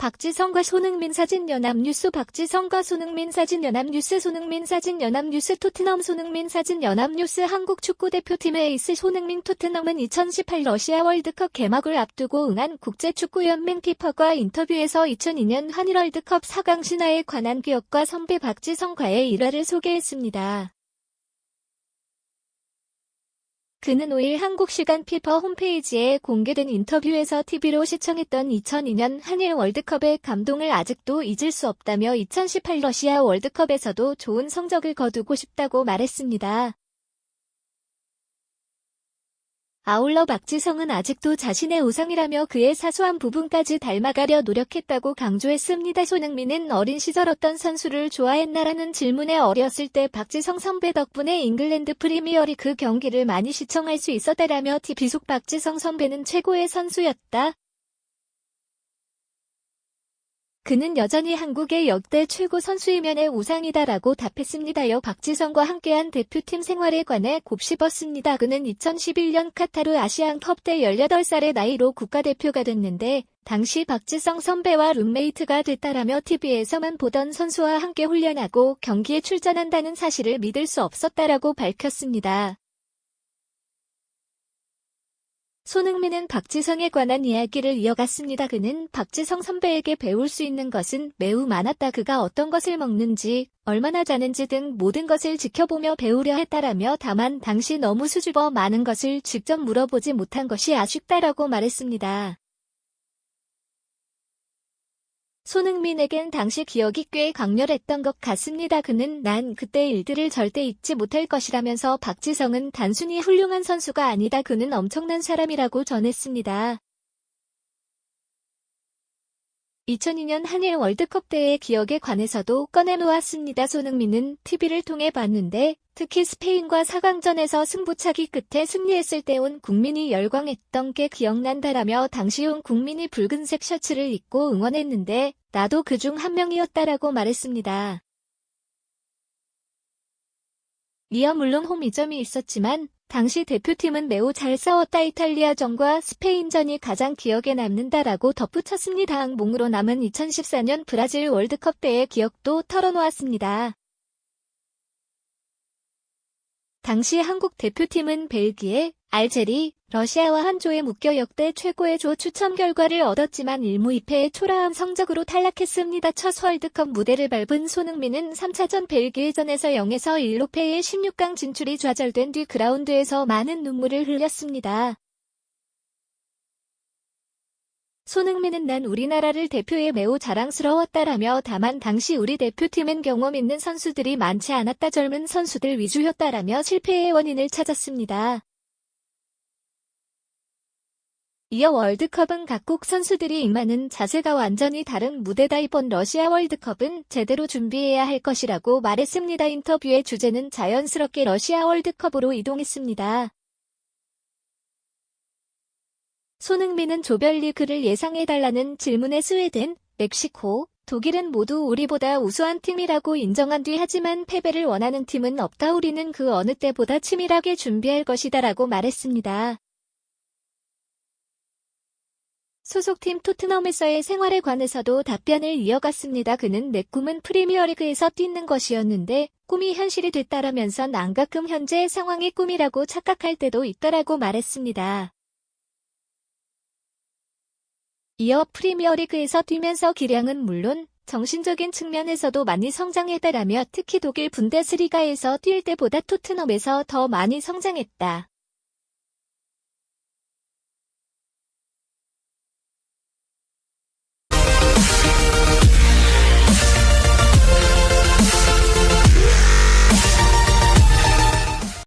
박지성과 손흥민 사진 연합 뉴스 박지성과 손흥민 사진 연합 뉴스 손흥민 사진 연합 뉴스 토트넘 손흥민 사진 연합 뉴스 한국 축구대표팀의 에이스 손흥민 토트넘은 2018 러시아 월드컵 개막을 앞두고 응한 국제축구연맹 피파과 인터뷰에서 2002년 한일 월드컵 4강 신화에 관한 기억과 선배 박지성과의 일화를 소개했습니다. 그는 5일 한국 시간 피파 홈페이지에 공개된 인터뷰에서 TV로 시청했던 2002년 한일 월드컵의 감동을 아직도 잊을 수 없다며 2018 러시아 월드컵에서도 좋은 성적을 거두고 싶다고 말했습니다. 아울러 박지성은 아직도 자신의 우상이라며 그의 사소한 부분까지 닮아가려 노력했다고 강조했습니다. 손흥민은 어린 시절 어떤 선수를 좋아했나라는 질문에 어렸을 때 박지성 선배 덕분에 잉글랜드 프리미어리그 경기를 많이 시청할 수 있었다라며 TV 속 박지성 선배는 최고의 선수였다. 그는 여전히 한국의 역대 최고 선수이면의 우상이다라고 답했습니다요. 박지성과 함께한 대표팀 생활에 관해 곱씹었습니다. 그는 2011년 카타르 아시안컵 때 18살의 나이로 국가대표가 됐는데 당시 박지성 선배와 룸메이트가 됐다라며 TV에서만 보던 선수와 함께 훈련하고 경기에 출전한다는 사실을 믿을 수 없었다라고 밝혔습니다. 손흥민은 박지성에 관한 이야기를 이어갔습니다. 그는 박지성 선배에게 배울 수 있는 것은 매우 많았다. 그가 어떤 것을 먹는지, 얼마나 자는지 등 모든 것을 지켜보며 배우려 했다라며 다만 당시 너무 수줍어 많은 것을 직접 물어보지 못한 것이 아쉽다라고 말했습니다. 손흥민에겐 당시 기억이 꽤 강렬했던 것 같습니다. 그는 난 그때 일들을 절대 잊지 못할 것이라면서 박지성은 단순히 훌륭한 선수가 아니다. 그는 엄청난 사람이라고 전했습니다. 2002년 한일 월드컵 때의 기억에 관해서도 꺼내놓았습니다. 손흥민은 TV를 통해 봤는데 특히 스페인과 4강전에서 승부차기 끝에 승리했을 때 온 국민이 열광했던 게 기억난다라며 당시 온 국민이 붉은색 셔츠를 입고 응원했는데 나도 그 중 한 명이었다라고 말했습니다. 이어 물론 홈이점이 있었지만 당시 대표팀은 매우 잘 싸웠다 이탈리아전과 스페인전이 가장 기억에 남는다라고 덧붙였습니다. 항몽으로 남은 2014년 브라질 월드컵 때의 기억도 털어놓았습니다. 당시 한국 대표팀은 벨기에, 알제리, 러시아와 한 조에 묶여 역대 최고의 조 추첨 결과를 얻었지만 1무 2패의 초라한 성적으로 탈락했습니다. 첫 월드컵 무대를 밟은 손흥민은 3차전 벨기에전에서 0에서 1로 패해 16강 진출이 좌절된 뒤 그라운드에서 많은 눈물을 흘렸습니다. 손흥민은 난 우리나라를 대표해 매우 자랑스러웠다라며 다만 당시 우리 대표팀엔 경험 있는 선수들이 많지 않았다 젊은 선수들 위주였다라며 실패의 원인을 찾았습니다. 이어 월드컵은 각국 선수들이 임하는 자세가 완전히 다른 무대다 이번 러시아 월드컵은 제대로 준비해야 할 것이라고 말했습니다. 인터뷰의 주제는 자연스럽게 러시아 월드컵으로 이동했습니다. 손흥민은 조별리그를 예상해달라는 질문에 스웨덴, 멕시코, 독일은 모두 우리보다 우수한 팀이라고 인정한 뒤 하지만 패배를 원하는 팀은 없다 우리는 그 어느 때보다 치밀하게 준비할 것이다 라고 말했습니다. 소속팀 토트넘에서의 생활에 관해서도 답변을 이어갔습니다. 그는 내 꿈은 프리미어리그에서 뛰는 것이었는데 꿈이 현실이 됐다라면서 난 가끔 현재 상황이 꿈이라고 착각할 때도 있더라고 말했습니다. 이어 프리미어리그에서 뛰면서 기량은 물론 정신적인 측면에서도 많이 성장했다라며 특히 독일 분데스리가에서 뛸 때보다 토트넘에서 더 많이 성장했다.